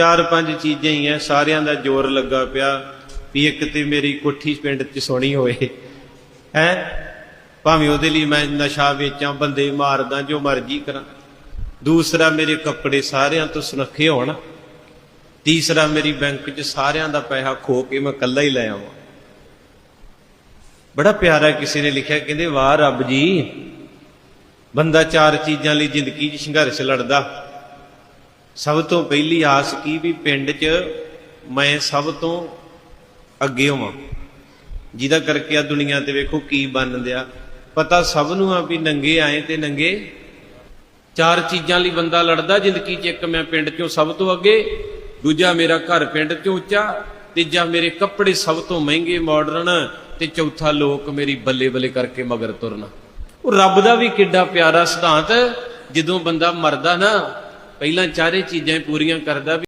ਚਾਰ ਪੰਜ ਚੀਜ਼ਾਂ ਹੀ ਐ, ਸਾਰਿਆਂ ਦਾ ਜ਼ੋਰ ਲੱਗਾ ਪਿਆ ਵੀ ਇੱਕ ਤੇ ਮੇਰੀ ਕੋਠੀ ਪਿੰਡ 'ਚ ਸੋਹਣੀ ਹੋਏ ਹੈ? ਭਾਵੇਂ ਉਹਦੇ ਲਈ ਮੈਂ ਨਸ਼ਾ ਵੇਚਾਂ, ਬੰਦੇ ਮਾਰਦਾ, ਜੋ ਮਰਜ਼ੀ ਕਰਾਂ। ਦੂਸਰਾ, ਮੇਰੇ ਕੱਪੜੇ ਸਾਰਿਆਂ ਤੋਂ ਸੁਨੱਖੇ ਹੋਣ। ਤੀਸਰਾ, ਮੇਰੀ ਬੈਂਕ 'ਚ ਸਾਰਿਆਂ ਦਾ ਪੈਸਾ ਖੋ ਕੇ ਮੈਂ ਇਕੱਲਾ ਹੀ ਲੈ ਆਵਾਂ। ਬੜਾ ਪਿਆਰਾ ਕਿਸੇ ਨੇ ਲਿਖਿਆ, ਕਹਿੰਦੇ, ਵਾਹ ਰੱਬ ਜੀ, ਬੰਦਾ ਚਾਰ ਚੀਜ਼ਾਂ ਲਈ ਜ਼ਿੰਦਗੀ 'ਚ ਸੰਘਰਸ਼ ਲੜਦਾ। ਸਭ ਤੋਂ ਪਹਿਲੀ ਆਸ ਕੀ ਵੀ ਪਿੰਡ 'ਚ ਮੈਂ ਸਭ ਤੋਂ ਅੱਗੇ ਹੋਵਾਂ? ਜਿਹਦਾ ਕਰਕੇ ਆ ਦੁਨੀਆ ਤੇ ਵੇਖੋ ਕੀ ਬਣ ਦਿਆ ਪਤਾ ਸਭ ਨੂੰ ਆ ਵੀ ਨੰਗੇ ਆਏ ਤੇ ਨੰਗੇ। ਚਾਰ ਚੀਜ਼ਾਂ ਲਈ ਬੰਦਾ ਲੜਦਾ, ਜ਼ਿੰਦਗੀ 'ਚ ਇੱਕ ਮੈਂ ਪਿੰਡ 'ਚੋਂ ਸਭ ਤੋਂ ਅੱਗੇ, ਦੂਜਾ ਮੇਰਾ ਘਰ ਪਿੰਡ 'ਚੋਂ ਉੱਚਾ, ਤੀਜਾ ਮੇਰੇ ਕੱਪੜੇ ਸਭ ਤੋਂ ਮਹਿੰਗੇ ਮਾਡਰਨ ਤੇ ਚੌਥਾ ਲੋਕ ਮੇਰੀ ਬੱਲੇ ਬੱਲੇ ਕਰਕੇ ਮਗਰ ਤੁਰਨਾ। ਉਹ ਰੱਬ ਦਾ ਵੀ ਕਿੱਡਾ ਪਿਆਰਾ ਸਿਧਾਂਤ, ਜਦੋਂ ਬੰਦਾ ਮਰਦਾ ਨਾ ਪਹਿਲਾਂ ਚਾਰੇ ਚੀਜ਼ਾਂ ਪੂਰੀਆਂ ਕਰਦਾ ਵੀ